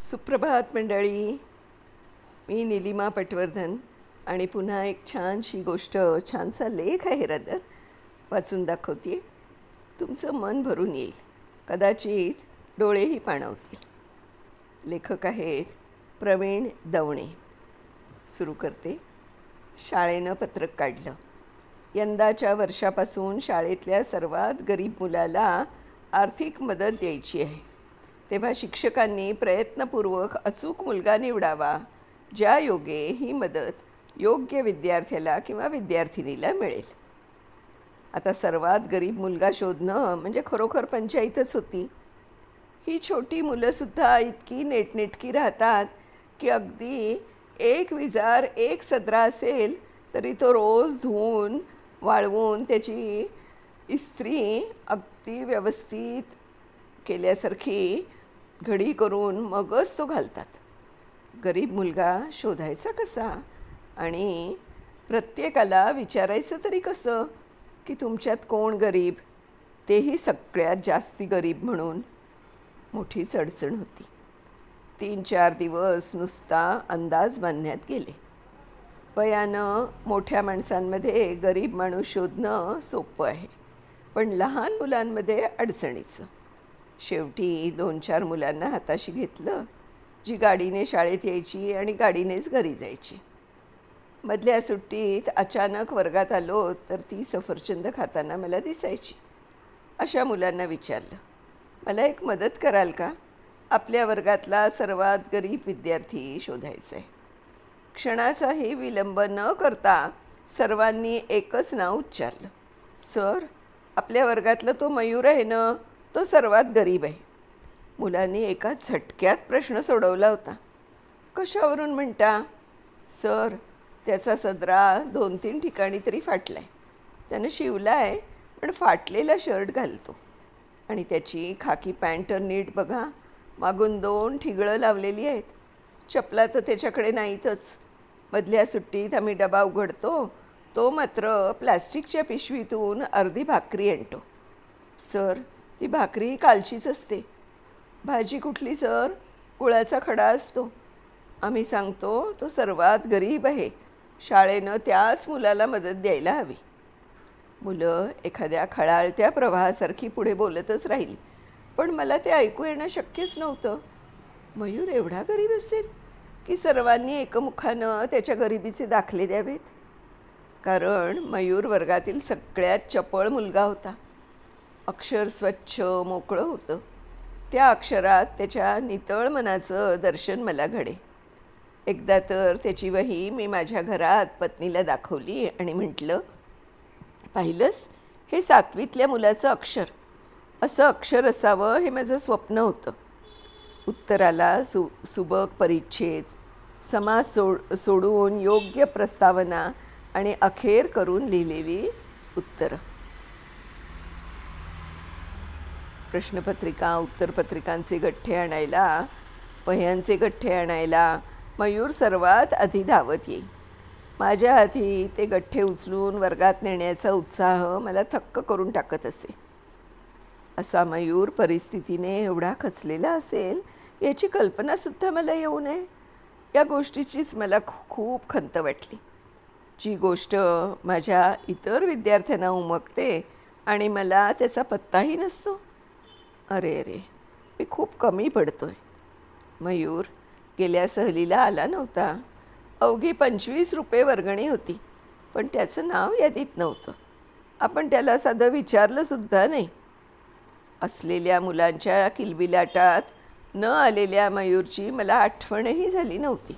सुप्रभात मंडळी. मी निलिमा पटवर्धन आणि पुन्हा एक छानशी गोष्ट छानसा लेख आहे रदर. वाचून दाखवते तुमचं मन भरून येईल. कदाचित डोळेही पाणवतील. लेखक आहेत प्रवीण दवणे. सुरू करते. शाळेनं पत्रक काढलं. यंदाच्या वर्षापासून शाळेतल्या सर्वात गरीब मुलाला आर्थिक मदत द्यायची आहे. तेव्हा शिक्षकांनी प्रयत्नपूर्वक अचूक मुलगा निवडावा ज्या योगे ही मदत योग्य विद्यार्थ्याला किंवा विद्यार्थिनीला मिळेल. आता सर्वात गरीब मुलगा शोधणं म्हणजे खरोखर पंचायतच होती. ही छोटी मुलंसुद्धा इतकी नेटनेटकी राहतात की अगदी एक विजार एक सदरा असेल तरी तो रोज धुवून वाळवून त्याची इस्त्री अगदी व्यवस्थित केल्यासारखी घडी करून मगच तो घालतात. गरीब मुलगा शोधायचा कसा? आणि प्रत्येकाला विचारायचं तरी कसं? की तुमच्यात कोण गरीब? तेही सगळ्यात जास्ती गरीब म्हणून मोठीच अडचण होती. तीन चार दिवस नुसता अंदाज बांधण्यात गेले. वयानं मोठ्या माणसांमध्ये गरीब माणूस शोधणं सोपं आहे. पण लहान मुलांमध्ये अडचणीचं. शेवटी दोन चार मुलांना हाताशी घेतलं जी गाडीने शाळेत यायची आणि गाडीनेच घरी जायची. मधल्या सुट्टीत अचानक वर्गात आलो तर ती सफरचंद खाताना मला दिसायची. अशा मुलांना विचारलं मला एक मदत कराल का? आपल्या वर्गातला सर्वात गरीब विद्यार्थी शोधायचा आहे क्षणाचाही विलंब न करता सर्वांनी एकच नाव उच्चारलं सर आपल्या वर्गातलं तो मयूर आहे ना? तो सर्वात गरीब आहे. मुलांनी एका झटक्यात प्रश्न सोडवला होता. कशावरून म्हणता सर त्याचा सदरा दोन तीन ठिकाणी तरी फाटला आहे त्यानं शिवला आहे पण फाटलेला शर्ट घालतो. आणि त्याची खाकी पॅन्ट नीट बघा मागून दोन ठिगळं लावलेली आहेत. चपला तर त्याच्याकडे नाहीतच. मधल्या सुट्टीत आम्ही डबा उघडतो तो मात्र प्लास्टिकच्या पिशवीतून अर्धी भाकरी आणतो. सर ती भाकरी कालचीच असते. भाजी कुठली सर? गुळाचा खडा असतो. आम्ही सांगतो तो सर्वात गरीब आहे. शाळेनं त्याच मुलाला मदत द्यायला हवी. मुलं एखाद्या खळाळत्या प्रवाहासारखी पुढे बोलतच राहिली. पण मला ते ऐकू येणं शक्यच नव्हतं. मयूर एवढा गरीब असेल की सर्वांनी एकमुखानं त्याच्या गरिबीचे दाखले द्यावेत? कारण मयूर वर्गातील सगळ्यात चपळ मुलगा होता. अक्षर स्वच्छ मोकळं होतं. त्या अक्षरात त्याच्या नितळ मनाचं दर्शन मला घडे. एकदा तर त्याची वही मी माझ्या घरात पत्नीला दाखवली आणि म्हटलं पाहिलंस? हे सातवीतल्या मुलाचं अक्षर. असं अक्षर असावं हे माझं स्वप्न होतं. उत्तराला सु सुबक परिच्छेद समाज सोड सोडून योग्य प्रस्तावना आणि अखेर करून लिहिलेली उत्तरं. प्रश्नपत्रिका उत्तरपत्रिकांचे गठ्ठे आणायला वह्यांचे गठ्ठे आणायला मयूर सर्वात आधी धावत येई. माझ्या आधी ते गठ्ठे उचलून वर्गात नेण्याचा उत्साह मला थक्क करून टाकत असे. असा मयूर परिस्थितीने एवढा खचलेला असेल याची कल्पनासुद्धा मला येऊ नये. या गोष्टीचीच मला खू खूप खंत वाटली. जी गोष्ट माझ्या इतर विद्यार्थ्यांना उमगते आणि मला त्याचा पत्ताही नसतो. अरे अरे मी खूप कमी पडतो आहे मयूर गेल्या सहलीला आला नव्हता. अवघी पंचवीस रुपये वर्गणी होती पण त्याचं नाव यादीत नव्हतं. आपण त्याला साधं विचारलंसुद्धा नाही. असलेल्या मुलांच्या किलबिलाटात न आलेल्या मयूरची मला आठवणही झाली नव्हती.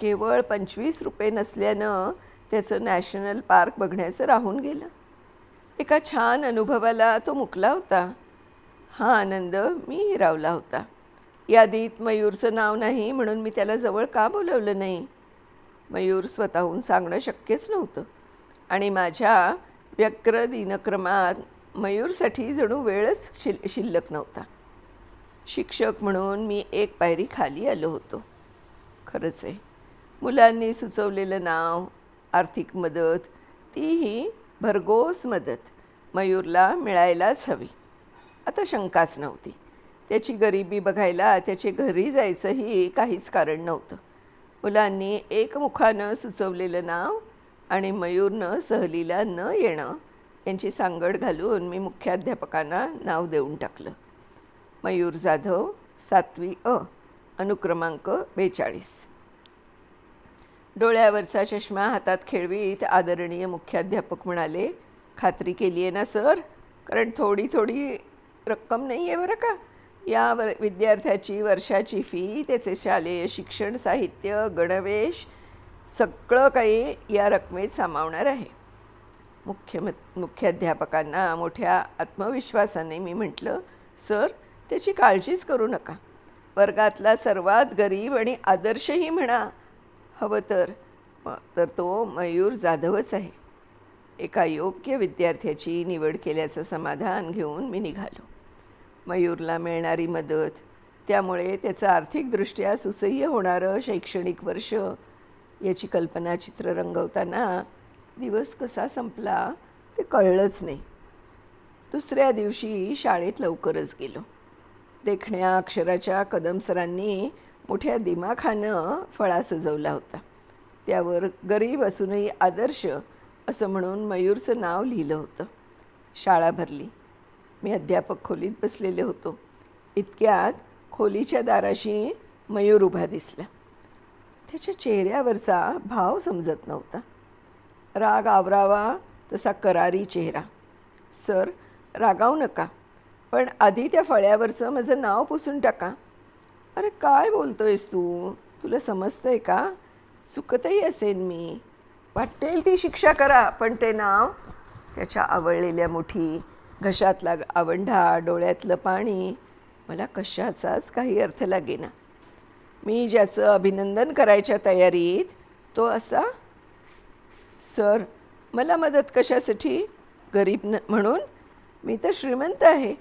केवळ पंचवीस रुपये नसल्यानं त्याचं नॅशनल पार्क बघण्याचं राहून गेलं. एका छान अनुभवाला तो मुकला होता. हा आनंद मी हिरावला होता. यादीत मयूरचं नाव नाही म्हणून मी त्याला जवळ का बोलवलं नाही? मयूर स्वतःहून सांगणं शक्यच नव्हतं. आणि माझ्या व्यक्र दिनक्रमात मयूरसाठी जणू वेळच शिल शिल्लक नव्हता. शिक्षक म्हणून मी एक पायरी खाली आलो होतो. खरंच आहे मुलांनी सुचवलेलं नाव आर्थिक मदत तीही भरघोस मदत मयूरला मिळायलाच हवी. आता शंकाच नव्हती. त्याची गरिबी बघायला त्याचे घरी जायचंही काहीच कारण नव्हतं. मुलांनी एकमुखानं सुचवलेलं नाव आणि मयूरनं सहलीला न येणं यांची सांगड घालून मी मुख्याध्यापकांना नाव देऊन टाकलं. मयूर जाधव सातवी अ अनुक्रमांक बेचाळीस. डोळ्यावरचा चष्मा हातात खेळवीत आदरणीय मुख्याध्यापक म्हणाले खात्री केली आहे ना सर? कारण थोडी थोडी रक्कम नाही आहे बरं का. या वर विद्यार्थ्याची वर्षाची फी त्याचे शालेय शिक्षण साहित्य गणवेश सगळं काही या रकमेत सामावणार आहे. मुख्य मुख्याध्यापकांना मोठ्या आत्मविश्वासाने मी म्हटलं सर त्याची काळजीच करू नका. वर्गातला सर्वात गरीब आणि आदर्शही म्हणा. हवं तर तर तो मयूर जाधवच आहे. एका योग्य विद्यार्थ्याची निवड केल्याचं समाधान घेऊन मी निघालो. मयूरला मिळणारी मदत. त्यामुळे त्याचं आर्थिकदृष्ट्या सुसह्य होणारं शैक्षणिक वर्ष याची कल्पना चित्र रंगवताना दिवस कसा संपला ते कळलंच नाही. दुसऱ्या दिवशी शाळेत लवकरच गेलो. देखण्या अक्षराच्या कदमसरांनी मोठ्या दिमाखानं फळा सजवला होता. त्यावर गरीब असूनही आदर्श असं म्हणून मयूरचं नाव लिहिलं होतं. शाळा भरली. मी अध्यापक खोलीत बसलेले होतो. इतक्यात खोलीच्या दाराशी मयूर उभा दिसला. त्याच्या चेहऱ्यावरचा भाव समजत नव्हता. राग आवरावा तसा करारी चेहरा. सर रागावू नका पण आधी त्या फळ्यावरचं माझं नाव पुसून टाका. अरे काय बोलतो आहेस तू? तुला समजतं आहे का? चुकतही असेन मी. वाटेल ती शिक्षा करा पण ते नाव त्याच्या आवळलेल्या मुठी घशातला आवंढा डोळ्यातलं पाणी. मला कशाचाच काही अर्थ लागेना. मी ज्याचं अभिनंदन करायच्या तयारीत तो असा सर मला मदत कशासाठी? गरीब न म्हणून? मी तर श्रीमंत आहे.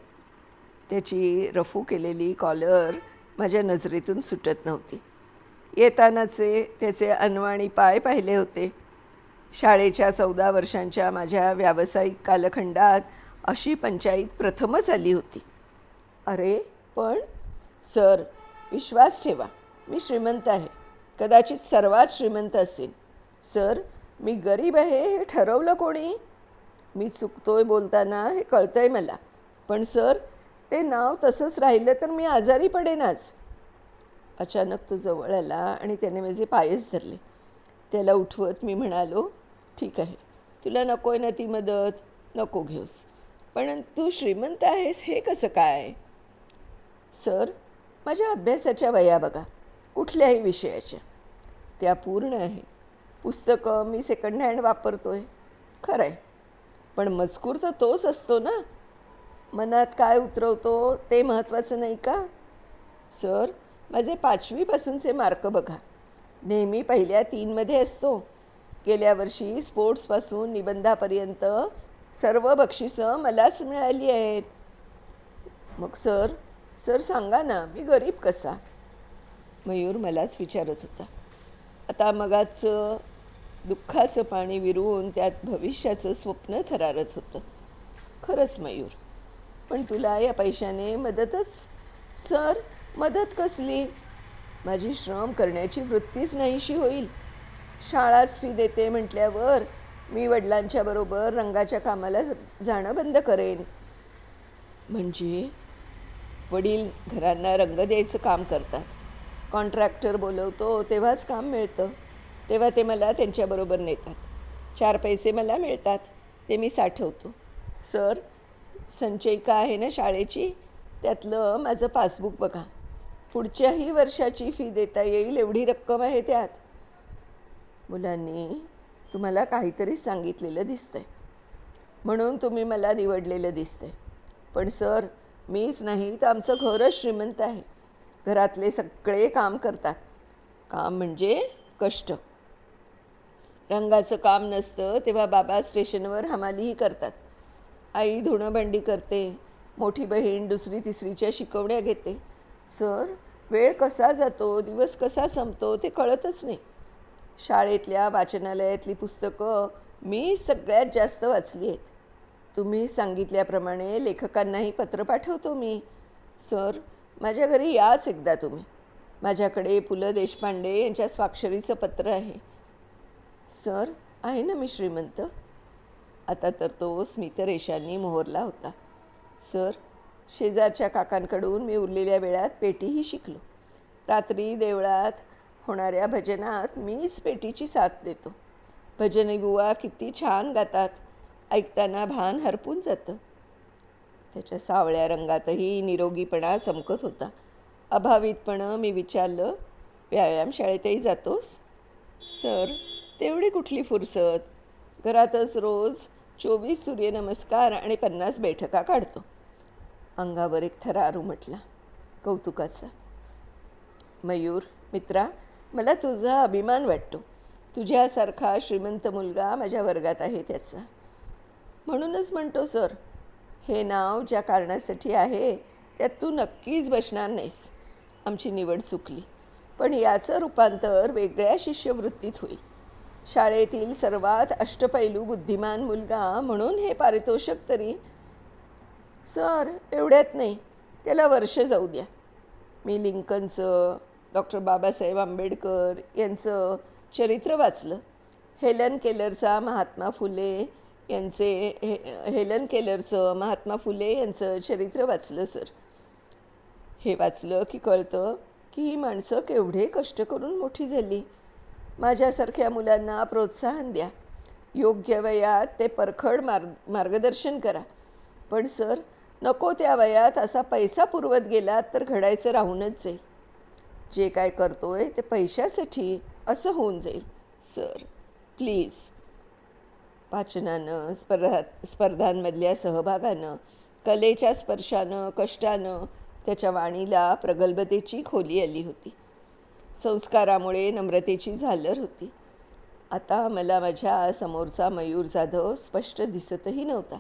त्याची रफू केलेली कॉलर माझ्या नजरेतून सुटत नव्हती. येतानाचे त्याचे अनवाणी पाय पाहिले होते. शाळेच्या चौदा वर्षांच्या माझ्या व्यावसायिक कालखंडात अशी पंचायत प्रथमच आली होती. अरे पण सर विश्वास ठेवा मी श्रीमंत आहे. कदाचित सर्वात श्रीमंत असेल. सर मी गरीब आहे हे ठरवलं कोणी? मी चुकतोय बोलताना हे कळतं आहे मला. पण सर ते नाव तसंच राहिलं तर मी आजारी पडेनच. अचानक तो जवळ आला आणि त्याने माझे पायच धरले. त्याला उठवत मी म्हणालो ठीक आहे तुला नको आहे ना ती मदत नको घेऊस. पण तू श्रीमंत आहेस हे कसं काय? सर माझ्या अभ्यासाच्या वया बघा कुठल्याही विषयाच्या. त्या पूर्ण आहेत. पुस्तकं मी सेकंड हँड वापरतो आहे खरं आहे पण मजकूर तर तोच असतो ना? मनात काय उतरवतो ते महत्त्वाचं नाही का? सर माझे पाचवीपासूनचे मार्क बघा. नेहमी पहिल्या तीनमध्ये असतो. गेल्या वर्षी स्पोर्ट्सपासून निबंधापर्यंत सर्व बक्षिसं मलाच मिळाली आहेत. मग सर सर सांगा ना मी गरीब कसा? मयूर मलाच विचारत होता. आता मगाचं दुःखाचं पाणी विरवून त्यात भविष्याचं स्वप्न थरारत होतं. खरंच मयूर पण तुला या पैशाने मदतच? सर मदत कसली? माझी श्रम करण्याची वृत्तीच नाहीशी होईल. शाळाच फी देते म्हटल्यावर मी वडिलांच्या बरोबर रंगाच्या कामाला जाणं बंद करेन. म्हणजे? वडील घरांना रंग द्यायचं काम करतात. कॉन्ट्रॅक्टर बोलवतो तेव्हाच काम मिळतं. तेव्हा ते मला त्यांच्याबरोबर नेतात. चार पैसे मला मिळतात ते मी साठवतो. सर संचयिका आहे ना शाळेची? त्यातलं माझं पासबुक बघा. पुढच्याही वर्षाची फी देता येईल एवढी रक्कम आहे त्यात. मुलांनी तुम्हाला काहीतरी सांगितलेलं दिसतंय. म्हणून तुम्ही मला निवडलेलं दिसतंय. पण सर मीच नाही तर आमचं घरच श्रीमंत आहे. घरातले सगळे काम करतात. काम म्हणजे कष्ट. रंगाचं काम नसतं तेव्हा बाबा स्टेशनवर हमालीही करतात. आई धुणं भांडी करते मोठी बहीण दुसरी तिसरीच्या शिकवण्या घेते. सर वेळ कसा जातो दिवस कसा संपतो ते कळतच नाही. शाळेतल्या वाचनालयातली पुस्तकं मी सगळ्यात जास्त वाचली आहेत. तुम्ही सांगितल्याप्रमाणे लेखकांनाही पत्र पाठवतो मी. सर माझ्या घरी याच एकदा तुम्ही. माझ्याकडे पु ल देशपांडे यांच्या स्वाक्षरीचं पत्र आहे. सर आहे ना मी श्रीमंत? आता तर तो स्मितरेषांनी मोहरला होता. सर शेजारच्या काकांकडून मी उरलेल्या वेळात पेटीही शिकलो. रात्री देवळात होणाऱ्या भजनात मीच पेटीची साथ देतो. भजनी बुवा किती छान गातात ऐकताना भान हरपून जातं. त्याच्या सावळ्या रंगातही निरोगीपणा चमकत होता. अभावितपणं मी विचारलं व्यायामशाळेतही जातोस? सर तेवढी कुठली फुरसत? घरातच रोज चोवीस सूर्यनमस्कार आणि पन्नास बैठका काढतो. अंगावर एक थरारू म्हटला कौतुकाचा. मयूर मित्रा मला तुझा अभिमान वाटतो. तुझ्यासारखा श्रीमंत मुलगा माझ्या वर्गात आहे त्याचा. म्हणूनच म्हणतो सर हे नाव ज्या कारणासाठी आहे त्यात तू नक्कीच बसणार नाहीस. आमची निवड चुकली. पण याचं रूपांतर वेगळ्या शिष्यवृत्तीत होईल. शाळेतील सर्वात अष्टपैलू बुद्धिमान मुलगा म्हणून हे पारितोषक तरी सर एवढ्यात नाही. त्याला वर्ष जाऊ द्या. मी लिंकनचं डॉक्टर बाबासाहेब आंबेडकर यांचं चरित्र वाचलं. हेलन केलरचा महात्मा फुले यांचे हे हेलन केलरचं महात्मा फुले यांचं चरित्र वाचलं सर. हे वाचलं की कळतं की ही माणसं केवढे कष्ट करून मोठी झाली. माझ्यासारख्या मुलांना प्रोत्साहन द्या. योग्य वयात ते परखड मार्ग मार्गदर्शन करा. पण सर नको त्या वयात असा पैसा पुरवत गेला तर घडायचं राहूनच जाईल. जे काय करतो आहे ते पैशासाठी असं होऊन जाईल. Sir please. वाचनानं स्पर्धा स्पर्धांमधल्या सहभागानं कलेच्या स्पर्शानं कष्टानं त्याच्या वाणीला प्रगल्भतेची खोली आली होती. संस्कारामुळे नम्रतेची झालर होती. आता मला माझ्या समोरचा मयूर जाधव स्पष्ट दिसतही नव्हता.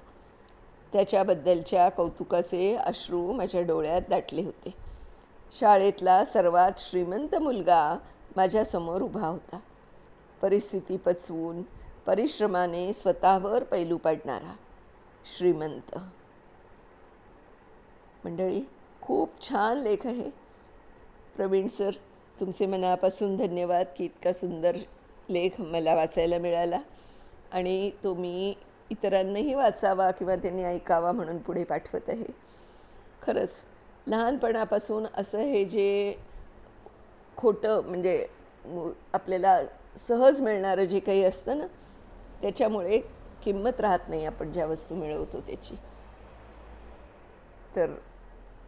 त्याच्याबद्दलच्या कौतुकाचे अश्रू माझ्या डोळ्यात दाटले होते. शाळेतला सर्वात श्रीमंत मुलगा माझ्यासमोर उभा होता. परिस्थिती पचवून परिश्रमाने स्वतःवर पैलू पाडणारा श्रीमंत. मंडळी खूप छान लेख आहे. प्रवीण सर तुमचे मनापासून धन्यवाद की इतका सुंदर लेख मला वाचायला मिळाला. आणि तो मी इतरांनाही वाचावा किंवा त्यांनी ऐकावा म्हणून पुढे पाठवत आहे. खरंच लहानपणापासून असं हे जे खोटं म्हणजे आपल्याला सहज मिळणारं जे काही असतं ना त्याच्यामुळे किंमत राहत नाही आपण ज्या वस्तू मिळवतो त्याची. तर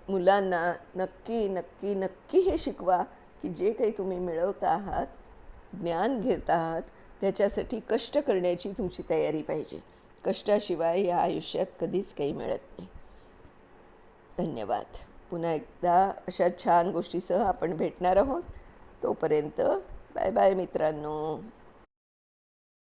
मुलांना नक्की नक्की नक्की हे शिकवा की जे काही तुम्ही मिळवत आहात ज्ञान घेत आहात त्याच्यासाठी कष्ट करण्याची तुमची तयारी पाहिजे. कष्टाशिवाय या आयुष्यात कधीच काही मिळत नाही. धन्यवाद. पुन्हा एकदा अशा छान गोष्टीसह आपण भेटणार आहोत. तोपर्यंत बाय बाय मित्रांनो.